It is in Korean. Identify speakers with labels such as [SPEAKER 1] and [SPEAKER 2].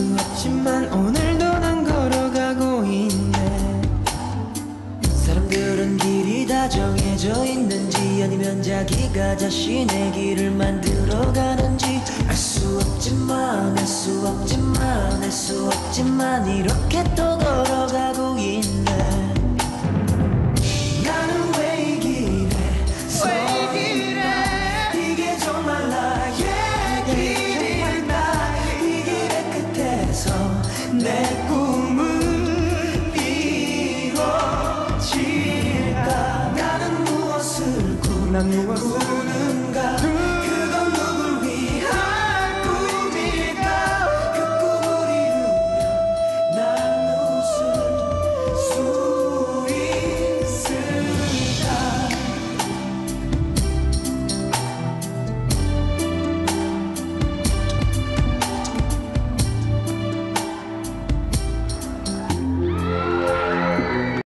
[SPEAKER 1] 수 없지만 오늘도 난 걸어가고 있네.
[SPEAKER 2] 사람들은 길이 다 정해져 있는지 아니면 자기가 자신의 길을 만들어 가는지 알 수 없지만 알 수 없지만 알 수 없지만 이렇게 또 걸어
[SPEAKER 1] 난 무엇을